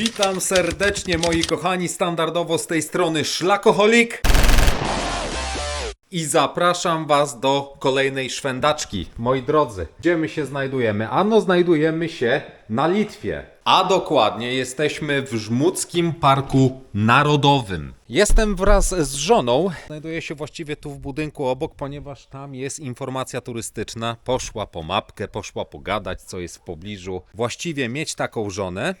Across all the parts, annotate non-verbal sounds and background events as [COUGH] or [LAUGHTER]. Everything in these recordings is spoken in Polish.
Witam serdecznie moi kochani, standardowo z tej strony Szlakoholik. I zapraszam Was do kolejnej szwędaczki, moi drodzy. Gdzie my się znajdujemy? Ano, znajdujemy się na Litwie. A dokładnie jesteśmy w Żmudzkim Parku Narodowym. Jestem wraz z żoną. Znajduję się właściwie tu w budynku obok, ponieważ tam jest informacja turystyczna. Poszła po mapkę, poszła pogadać, co jest w pobliżu. Właściwie mieć taką żonę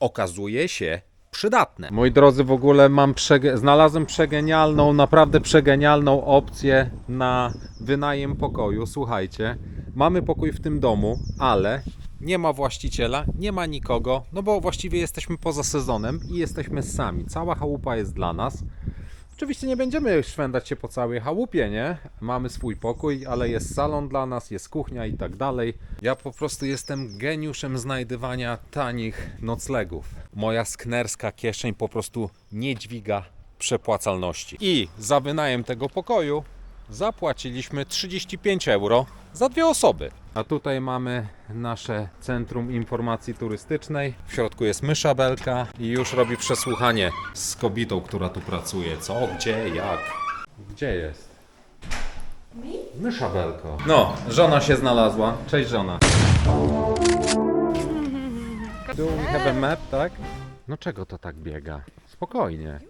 okazuje się przydatne. Moi drodzy, w ogóle mam przege- znalazłem przegenialną, naprawdę przegenialną opcję na wynajem pokoju. Słuchajcie, mamy pokój w tym domu, ale nie ma właściciela, nie ma nikogo, no bo właściwie jesteśmy poza sezonem i jesteśmy sami. Cała chałupa jest dla nas. Oczywiście nie będziemy szwendać się po całej chałupie, nie? Mamy swój pokój, ale jest salon dla nas, jest kuchnia i tak dalej. Ja po prostu jestem geniuszem znajdywania tanich noclegów. Moja sknerska kieszeń po prostu nie dźwiga przepłacalności. I za wynajem tego pokoju zapłaciliśmy 35 euro za dwie osoby. A tutaj mamy nasze Centrum Informacji Turystycznej. W środku jest mysza belka i już robi przesłuchanie z kobietą, która tu pracuje. Co, gdzie, jak? Gdzie jest? Mysza belko. No, żona się znalazła. Cześć żona. [LAUGHS] Do we have a map, tak? No czego to tak biega? Spokojnie.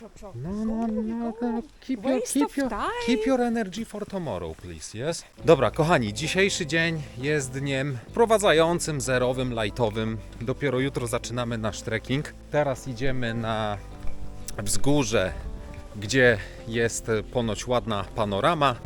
Chop chop. No, no, no, no. Keep, your, keep, your, keep your energy for tomorrow, please, yes? Dobra, kochani, dzisiejszy dzień jest dniem wprowadzającym, zerowym, lightowym. Dopiero jutro zaczynamy nasz trekking. Teraz idziemy na wzgórze, gdzie jest ponoć ładna panorama.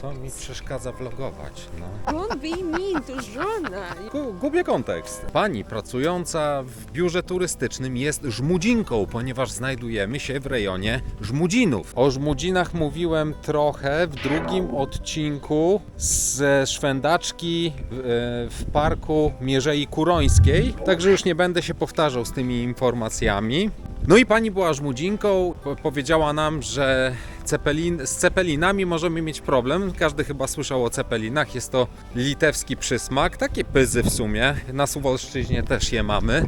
Co mi przeszkadza vlogować, no? Don't be mean to żona. Gu- Gubię kontekst. Pani pracująca w biurze turystycznym jest żmudzinką, ponieważ znajdujemy się w rejonie Żmudzinów. O Żmudzinach mówiłem trochę w drugim odcinku ze szwędaczki w, e, w parku Mierzei Kurońskiej, także już nie będę się powtarzał z tymi informacjami. No i pani była żmudzinką, po- powiedziała nam, że cepelin, z cepelinami możemy mieć problem. Każdy chyba słyszał o cepelinach, jest to litewski przysmak, takie pyzy w sumie. Na Suwalszczyźnie też je mamy.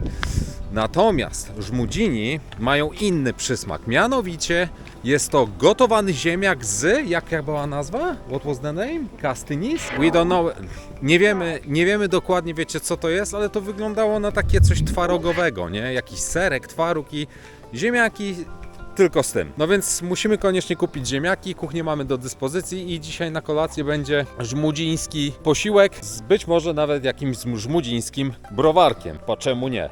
Natomiast żmudzini mają inny przysmak, mianowicie jest to gotowany ziemniak z, jaka była nazwa? What was the name? Kastynis? We don't know. Nie wiemy, nie wiemy dokładnie, wiecie co to jest, ale to wyglądało na takie coś twarogowego, nie? Jakiś serek, twaróg i ziemniaki tylko z tym. No więc musimy koniecznie kupić ziemniaki, kuchnię mamy do dyspozycji i dzisiaj na kolację będzie żmudziński posiłek z być może nawet jakimś żmudzińskim browarkiem. Po czemu nie?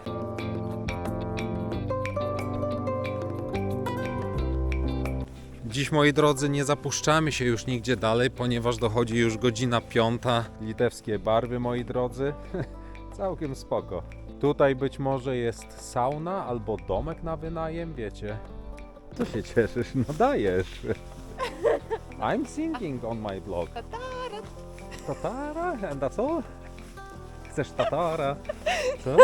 Dziś, moi drodzy, nie zapuszczamy się już nigdzie dalej, ponieważ dochodzi już godzina piąta. Litewskie barwy, moi drodzy. [LAUGHS] Całkiem spoko. Tutaj być może jest sauna albo domek na wynajem, wiecie. Co się cieszysz? No dajesz. [LAUGHS] I'm singing on my blog. Tatara? And that's all? Chcesz tatara? Co?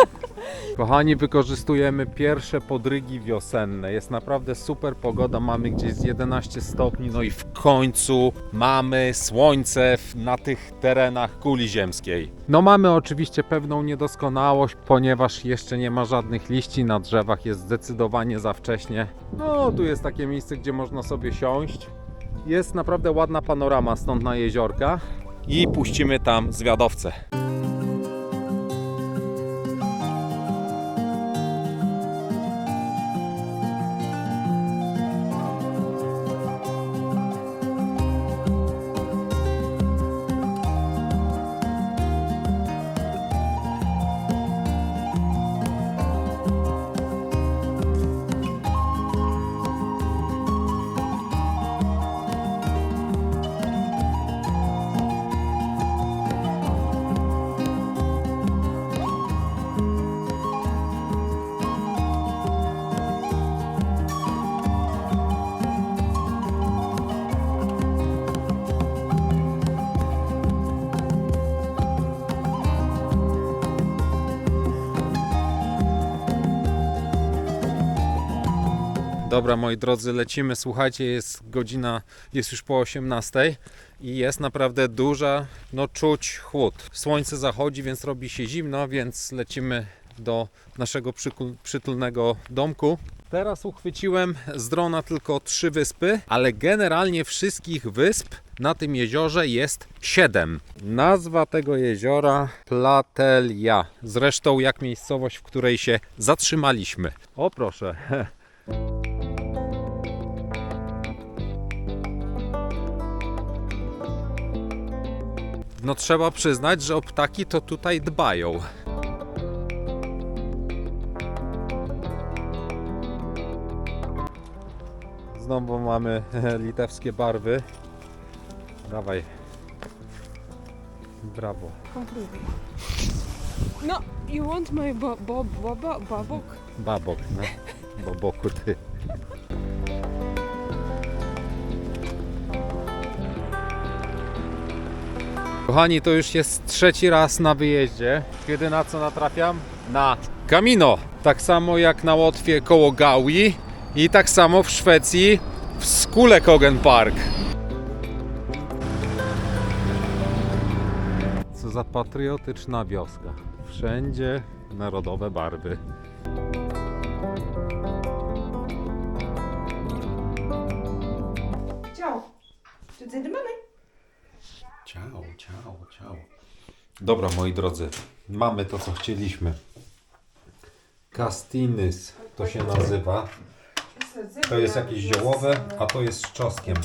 Kochani, wykorzystujemy pierwsze podrygi wiosenne. Jest naprawdę super pogoda. Mamy gdzieś z 11 stopni. No i w końcu mamy słońce w- na tych terenach kuli ziemskiej. No mamy oczywiście pewną niedoskonałość, ponieważ jeszcze nie ma żadnych liści na drzewach. Jest zdecydowanie za wcześnie. No tu jest takie miejsce, gdzie można sobie siąść. Jest naprawdę ładna panorama stąd na jeziorka. I puścimy tam zwiadowcę. Dobra, moi drodzy, lecimy. Słuchajcie, jest godzina, jest już po 18 i jest naprawdę duża, no czuć chłód. Słońce zachodzi, więc robi się zimno, więc lecimy do naszego przytulnego domku. Teraz uchwyciłem z drona tylko trzy wyspy, ale generalnie wszystkich wysp na tym jeziorze jest siedem. Nazwa tego jeziora Platelia. Zresztą jak miejscowość, w której się zatrzymaliśmy. O proszę. [LAUGHS] No trzeba przyznać, że o ptaki to tutaj dbają. Znowu mamy [LAUGHS] litewskie barwy. Dawaj. Brawo. No, you want my bo bo bo bo babok? Babok, no. Boboku ty. Kochani, to już jest trzeci raz na wyjeździe. Kiedy na co natrafiam? Na Kamino. Tak samo jak na Łotwie koło Gaui i tak samo w Szwecji w Skulekogen Park. Co za patriotyczna wioska. Wszędzie narodowe barwy. Ciao. Tu zijn de mannen. Ciao, ciao, ciao. Dobra, moi drodzy, mamy to, co chcieliśmy. Castinys to się nazywa. To jest jakieś ziołowe, a to jest z czosnkiem.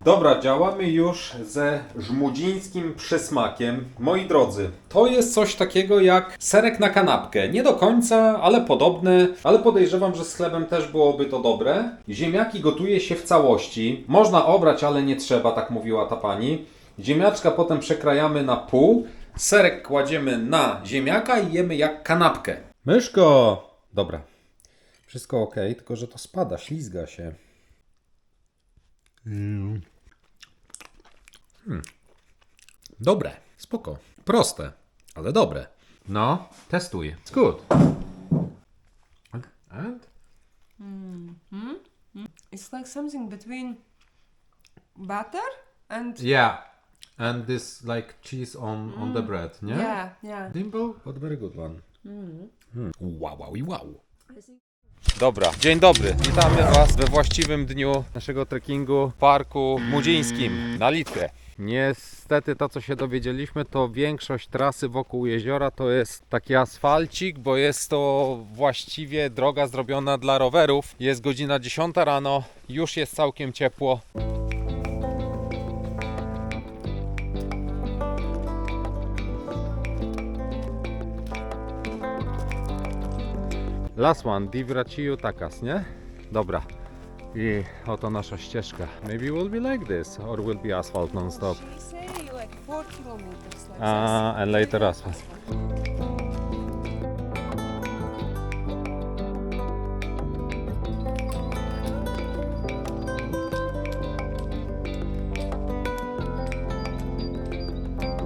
Dobra, działamy już ze żmudzińskim przysmakiem. Moi drodzy, to jest coś takiego jak serek na kanapkę. Nie do końca, ale podobne, ale podejrzewam, że z chlebem też byłoby to dobre. Ziemniaki gotuje się w całości. Można obrać, ale nie trzeba, tak mówiła ta pani. Ziemniaczka potem przekrajamy na pół. Serek kładziemy na ziemniaka i jemy jak kanapkę. Myszko! Dobra. Wszystko ok, tylko że to spada, ślizga się. Hmm. Dobre, spoko. Proste, ale dobre. No, testuj. It's good. And? It's like something between butter and Yeah. And this like cheese on, on the bread, nie? yeah, yeah. Dimple, but very good one. Mm. Wow, wow, i wow. Dobra, dzień dobry. Witamy Was we właściwym dniu naszego trekkingu w Parku Mudzińskim na Litwie. Niestety to, co się dowiedzieliśmy, to większość trasy wokół jeziora to jest taki asfalcik, bo jest to właściwie droga zrobiona dla rowerów. Jest godzina 10 rano, już jest całkiem ciepło. Last one, Divraciju Takas, nie? Dobra. I oto nasza ścieżka. Maybe will be like this, or will be asphalt non-stop. Ah, and later asphalt.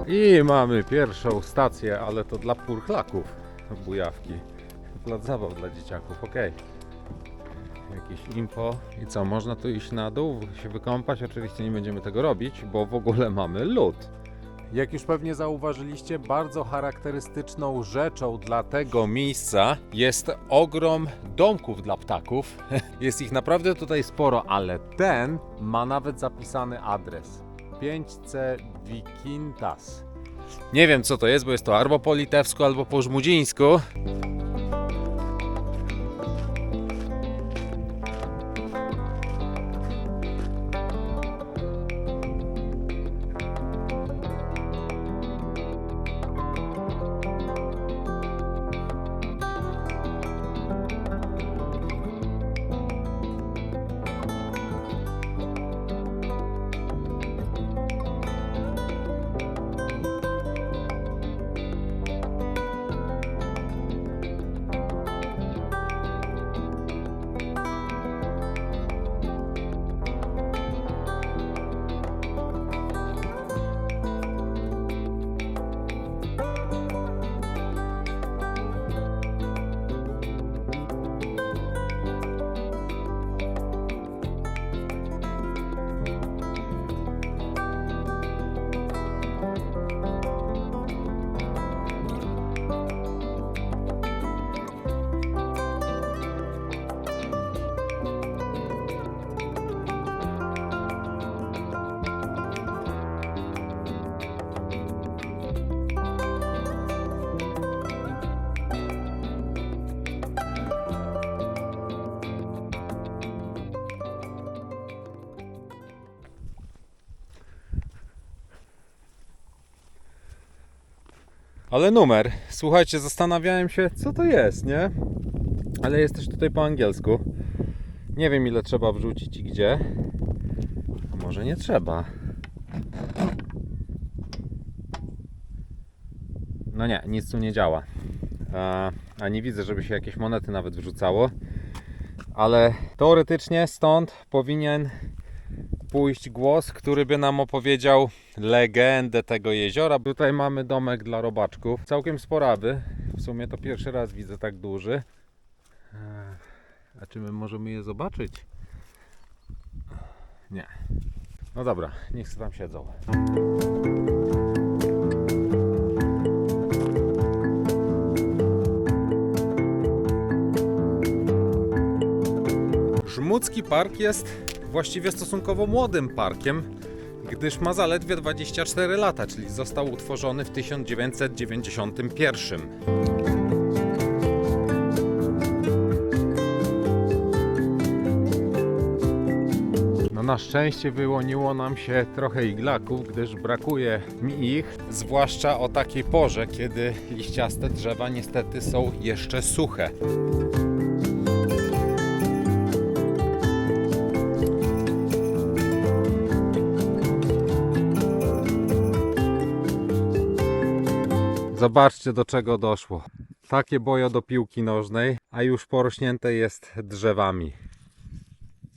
I mamy pierwszą stację, ale to dla purchlaków. Bujawki. Plac zabaw dla dzieciaków, okej. Jakieś impo. I co, można tu iść na dół, się wykąpać? Oczywiście nie będziemy tego robić, bo w ogóle mamy lód. Jak już pewnie zauważyliście, bardzo charakterystyczną rzeczą dla tego miejsca jest ogrom domków dla ptaków. [LAUGHS] Jest ich naprawdę tutaj sporo, ale ten ma nawet zapisany adres. 5C Wikintas. Nie wiem co to jest, bo jest to albo po litewsku, albo po żmudzińsku. Ale numer. Słuchajcie, zastanawiałem się, co to jest, nie? Ale jest też tutaj po angielsku. Nie wiem, ile trzeba wrzucić i gdzie. A może nie trzeba. No nie, nic tu nie działa. A, a nie widzę, żeby się jakieś monety nawet wrzucało. Ale teoretycznie stąd powinien pójść głos, który by nam opowiedział legendę tego jeziora. Tutaj mamy domek dla robaczków. Całkiem sporawy. W sumie to pierwszy raz widzę tak duży. A czy my możemy je zobaczyć? Nie. No dobra, niech tam siedzą. Żmudzki Park jest właściwie stosunkowo młodym parkiem, gdyż ma zaledwie 24 lata, czyli został utworzony w 1991. No na szczęście wyłoniło nam się trochę iglaków, gdyż brakuje mi ich, zwłaszcza o takiej porze, kiedy liściaste drzewa niestety są jeszcze suche. Zobaczcie do czego doszło. Takie bojo do piłki nożnej, a już porośnięte jest drzewami.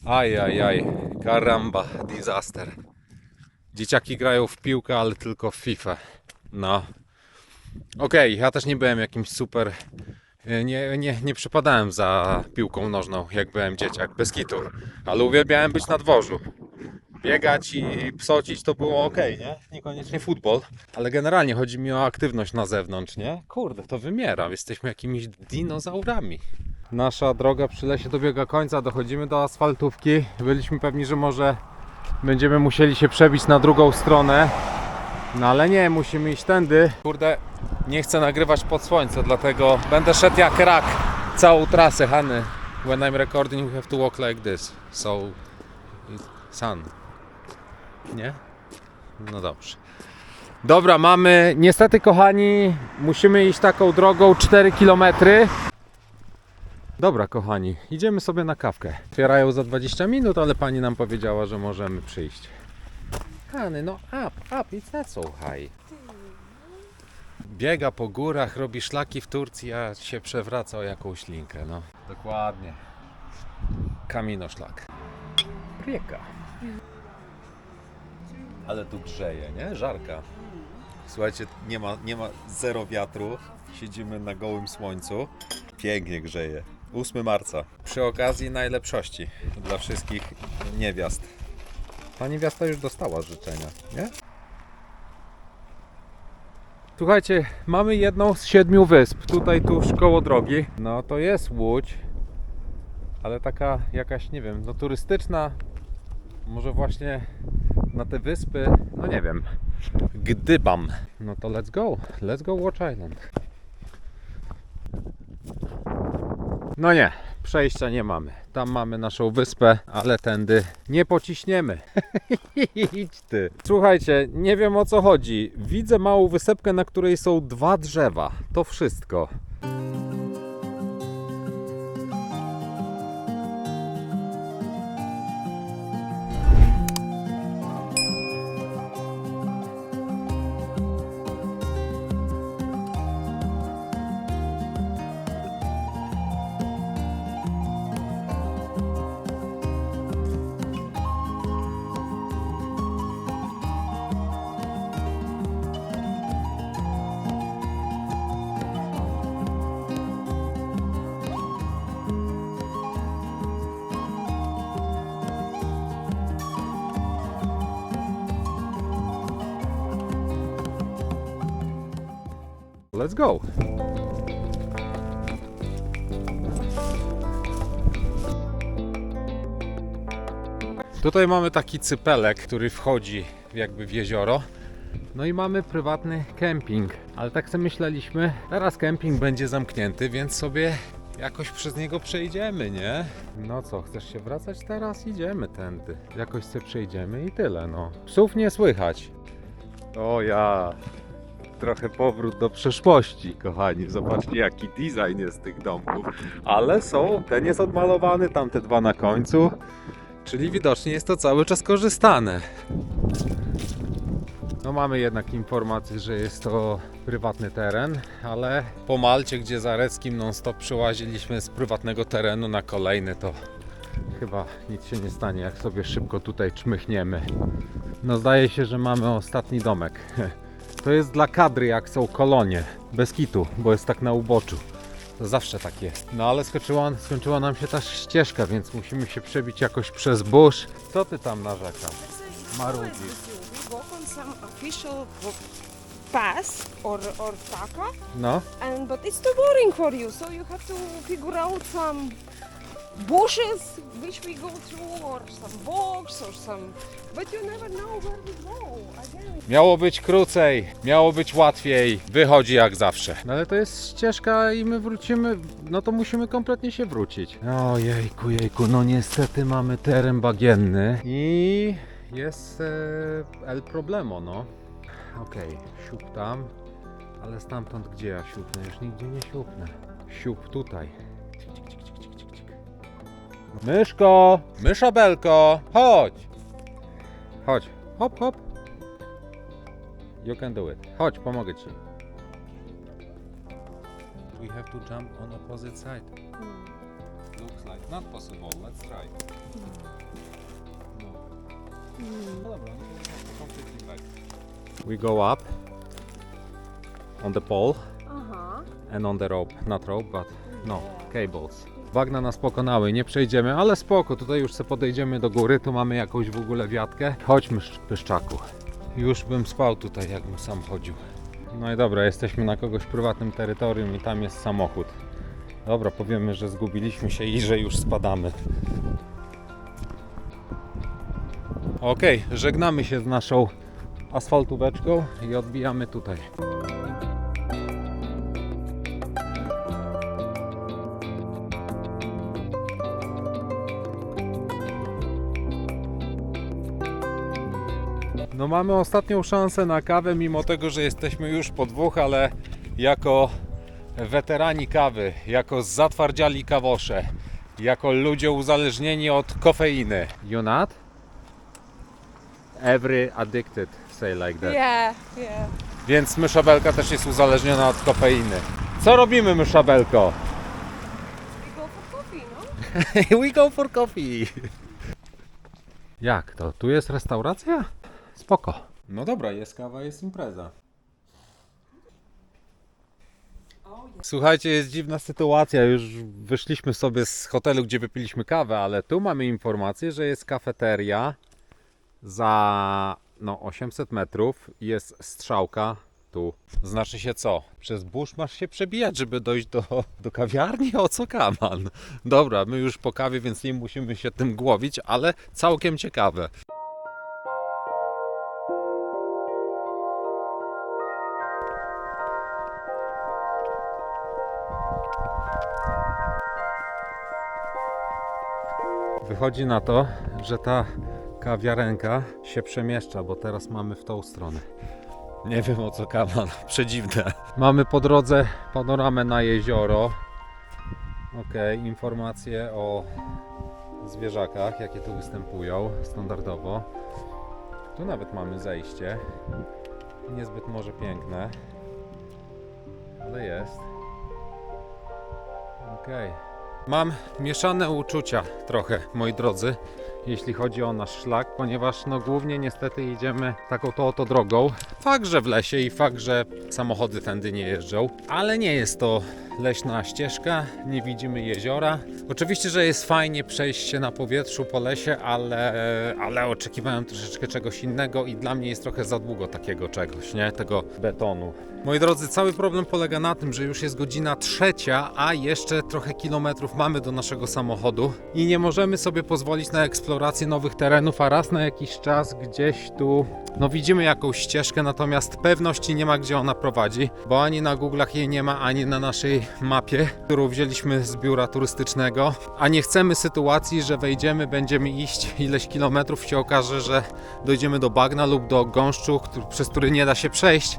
Aj, aj, karamba, disaster. Dzieciaki grają w piłkę, ale tylko w FIFA. No. Okej, ja też nie byłem jakimś super. Nie, nie, nie przypadałem za piłką nożną, jak byłem dzieciak, bez kitu. Ale uwielbiałem być na dworzu. Biegać i psocić to było ok, nie? Niekoniecznie futbol. Ale generalnie chodzi mi o aktywność na zewnątrz, nie? Kurde, to wymiera. Jesteśmy jakimiś dinozaurami. Nasza droga przy lesie dobiega końca, dochodzimy do asfaltówki. Byliśmy pewni, że może będziemy musieli się przebić na drugą stronę. No ale nie, musimy iść tędy. Kurde, nie chcę nagrywać pod słońce, dlatego będę szedł jak rak całą trasę, Hany. When I'm recording, we have to walk like this. So, sun. Nie? No dobrze. Dobra, mamy. Niestety, kochani, musimy iść taką drogą 4 km. Dobra, kochani, idziemy sobie na kawkę. Otwierają za 20 minut, ale pani nam powiedziała, że możemy przyjść. Hany, no up, up, it's not so high. Biega po górach, robi szlaki w Turcji, a się przewraca o jakąś linkę, no. Dokładnie. Kamino szlak. Rieka. Ale tu grzeje, nie? Żarka. Słuchajcie, nie ma, nie ma zero wiatru. Siedzimy na gołym słońcu. Pięknie grzeje. 8 marca. Przy okazji najlepszości dla wszystkich niewiast. Ta niewiasta już dostała życzenia, nie? Słuchajcie, mamy jedną z siedmiu wysp, tutaj tuż koło drogi. No to jest Łódź, ale taka jakaś, nie wiem, no turystyczna. Może właśnie na te wyspy, no nie wiem. Gdybam. No to let's go, let's go Watch Island. No nie, przejścia nie mamy. Tam mamy naszą wyspę, ale tędy nie pociśniemy. [LAUGHS] Idź ty. Słuchajcie, nie wiem o co chodzi. Widzę małą wysepkę, na której są dwa drzewa. To wszystko. Let's go. Tutaj mamy taki cypelek, który wchodzi jakby w jezioro. No i mamy prywatny kemping. Ale tak sobie myśleliśmy, teraz kemping będzie zamknięty, więc sobie jakoś przez niego przejdziemy, nie? No co, chcesz się wracać teraz? Idziemy tędy. Jakoś sobie przejdziemy i tyle, no. Psów nie słychać. O ja. Trochę powrót do przeszłości, kochani. Zobaczcie, jaki design jest tych domków. Ale są, ten jest odmalowany, tamte dwa na końcu. Czyli widocznie jest to cały czas korzystane. No mamy jednak informację, że jest to prywatny teren, ale po Malcie, gdzie za Reckim non-stop przyłaziliśmy z prywatnego terenu na kolejny, to chyba nic się nie stanie, jak sobie szybko tutaj czmychniemy. No zdaje się, że mamy ostatni domek. [LAUGHS] To jest dla kadry, jak są kolonie, bez kitu, bo jest tak na uboczu. To zawsze tak jest. No ale skończyła, skończyła nam się ta ścieżka, więc musimy się przebić jakoś przez burz. Co ty tam narzekasz? Marudzi. We walk on some official pass or or taka, No, and but it's too boring for you. So you have to figure out some bushes which we go through, or some bogs, or some. But you never know where we go. Again, Miało być krócej, miało być łatwiej, wychodzi jak zawsze. No ale to jest ścieżka i my wrócimy, no to musimy kompletnie się wrócić. Ojejku, jejku, no niestety mamy teren bagienny i jest e, el problemo, no. Okej, siup tam, ale stamtąd gdzie ja siupnę? Już nigdzie nie siupnę. Siup tutaj. Myszko! Myszabelko! Chodź! Chodź, hop, hop. You can do it. Chodź, pomogę ci. We have to jump on opposite side. Hmm. Looks like not possible. Let's try. No. No dobra, no completely back. We go up on the pole and on the rope. Not rope, but no, cables. Bagna nas pokonały, nie przejdziemy, ale spoko, tutaj już sobie podejdziemy do góry, tu mamy jakąś w ogóle wiatkę. Chodźmy, Sz- Pyszczaku. Już bym spał tutaj, jakbym sam chodził. No i dobra, jesteśmy na kogoś prywatnym terytorium i tam jest samochód. Dobra, powiemy, że zgubiliśmy się i że już spadamy. Okej, żegnamy się z naszą asfaltóweczką i odbijamy tutaj. No mamy ostatnią szansę na kawę, mimo tego, że jesteśmy już po dwóch, ale jako weterani kawy, jako zatwardziali kawosze, jako ludzie uzależnieni od kofeiny. You not? Every addicted say like that. Yeah, yeah. Więc myszabelka też jest uzależniona od kofeiny. Co robimy, myszabelko? We go for coffee, no? [LAUGHS] We go for coffee. Jak to? Tu jest restauracja? Spoko. No dobra, jest kawa, jest impreza. Słuchajcie, jest dziwna sytuacja. Już wyszliśmy sobie z hotelu, gdzie wypiliśmy kawę, ale tu mamy informację, że jest kafeteria za no 800 metrów i jest strzałka tu. Znaczy się co? Przez burz masz się przebijać, żeby dojść do, do kawiarni? O co kaman? Dobra, my już po kawie, więc nie musimy się tym głowić, ale całkiem ciekawe. Wychodzi na to, że ta kawiarenka się przemieszcza, bo teraz mamy w tą stronę. Nie wiem o co kaman, przedziwne. Mamy po drodze panoramę na jezioro. Ok, informacje o zwierzakach, jakie tu występują standardowo. Tu nawet mamy zejście. Niezbyt może piękne, ale jest. Okej. Mam mieszane uczucia trochę, moi drodzy, jeśli chodzi o nasz szlak, ponieważ no głównie niestety idziemy taką to oto drogą. Fakt, że w lesie i fakt, że samochody tędy nie jeżdżą, ale nie jest to leśna ścieżka, nie widzimy jeziora. Oczywiście, że jest fajnie przejść się na powietrzu po lesie, ale, ale oczekiwałem troszeczkę czegoś innego i dla mnie jest trochę za długo takiego czegoś, nie? Tego betonu. Moi drodzy, cały problem polega na tym, że już jest godzina trzecia, a jeszcze trochę kilometrów mamy do naszego samochodu i nie możemy sobie pozwolić na eksplorację nowych terenów, a raz na jakiś czas gdzieś tu no widzimy jakąś ścieżkę, natomiast pewności nie ma gdzie ona prowadzi, bo ani na Google'ach jej nie ma, ani na naszej mapie, którą wzięliśmy z biura turystycznego, a nie chcemy sytuacji, że wejdziemy, będziemy iść ileś kilometrów, się okaże, że dojdziemy do bagna lub do gąszczu, który, przez który nie da się przejść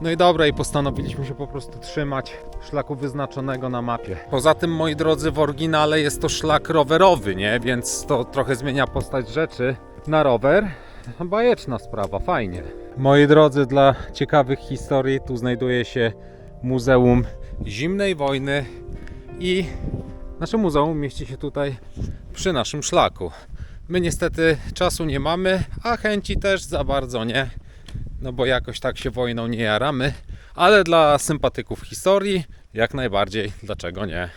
No i dobra, i postanowiliśmy się po prostu trzymać szlaku wyznaczonego na mapie. Poza tym, moi drodzy, w oryginale jest to szlak rowerowy, nie? Więc to trochę zmienia postać rzeczy. Na rower bajeczna sprawa, fajnie. Moi drodzy, dla ciekawych historii tu znajduje się Muzeum Zimnej Wojny i nasze muzeum mieści się tutaj przy naszym szlaku. My niestety czasu nie mamy, a chęci też za bardzo nie, no bo jakoś tak się wojną nie jaramy, ale dla sympatyków historii jak najbardziej, dlaczego nie?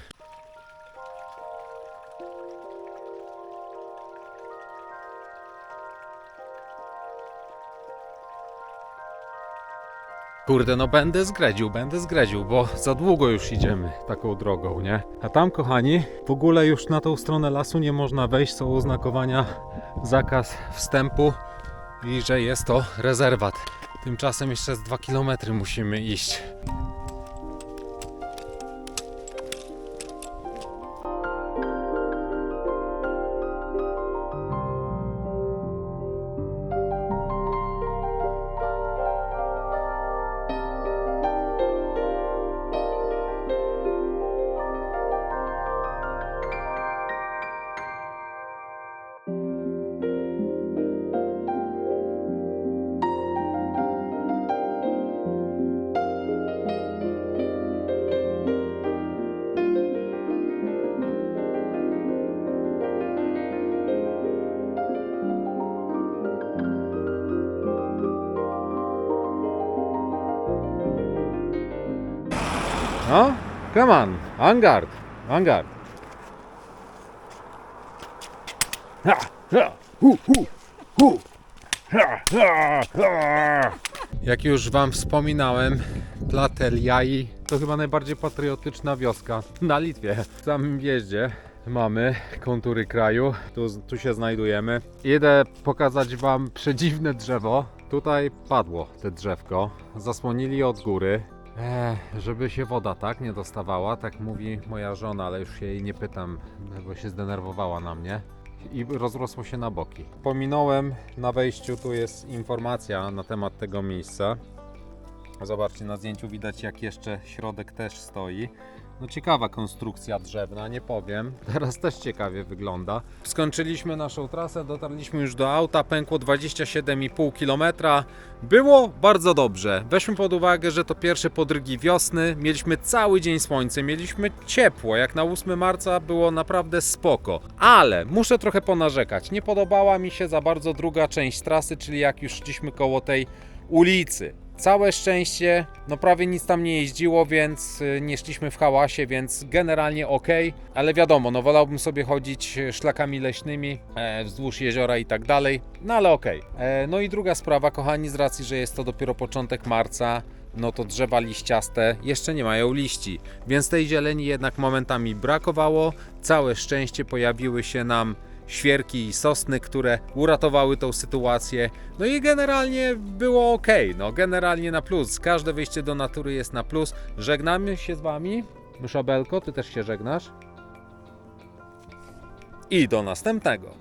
Kurde, no będę zgredził, będę zgredził, bo za długo już idziemy taką drogą, nie? A tam, kochani, w ogóle już na tą stronę lasu nie można wejść, są oznakowania zakaz wstępu i że jest to rezerwat. Tymczasem jeszcze z 2 km musimy iść. Come on, Angard, Angard. Jak już Wam wspominałem, Platel Jai to chyba najbardziej patriotyczna wioska na Litwie. W samym wjeździe mamy kontury kraju, tu, tu się znajdujemy. Idę pokazać Wam przedziwne drzewo. Tutaj padło te drzewko, zasłonili od góry. Ech, żeby się woda tak nie dostawała, tak mówi moja żona, ale już jej nie pytam, bo się zdenerwowała na mnie i rozrosło się na boki. Pominąłem na wejściu, tu jest informacja na temat tego miejsca. Zobaczcie, na zdjęciu widać jak jeszcze środek też stoi. No ciekawa konstrukcja drzewna, nie powiem. [LAUGHS] Teraz też ciekawie wygląda. Skończyliśmy naszą trasę, dotarliśmy już do auta, pękło 27,5 km. Było bardzo dobrze. Weźmy pod uwagę, że to pierwsze podrygi wiosny. Mieliśmy cały dzień słońce, mieliśmy ciepło. Jak na 8 marca było naprawdę spoko. Ale muszę trochę ponarzekać. Nie podobała mi się za bardzo druga część trasy, czyli jak już szliśmy koło tej ulicy. Całe szczęście, no prawie nic tam nie jeździło, więc y, nie szliśmy w hałasie, więc generalnie ok, ale wiadomo, no wolałbym sobie chodzić szlakami leśnymi e, wzdłuż jeziora i tak dalej, no ale ok. E, no i druga sprawa, kochani, z racji, że jest to dopiero początek marca, no to drzewa liściaste jeszcze nie mają liści, więc tej zieleni jednak momentami brakowało. Całe szczęście pojawiły się nam świerki i sosny, które uratowały tą sytuację. No i generalnie było ok, no generalnie na plus. Każde wyjście do natury jest na plus. Żegnamy się z Wami. Myszabelko, Ty też się żegnasz. I do następnego.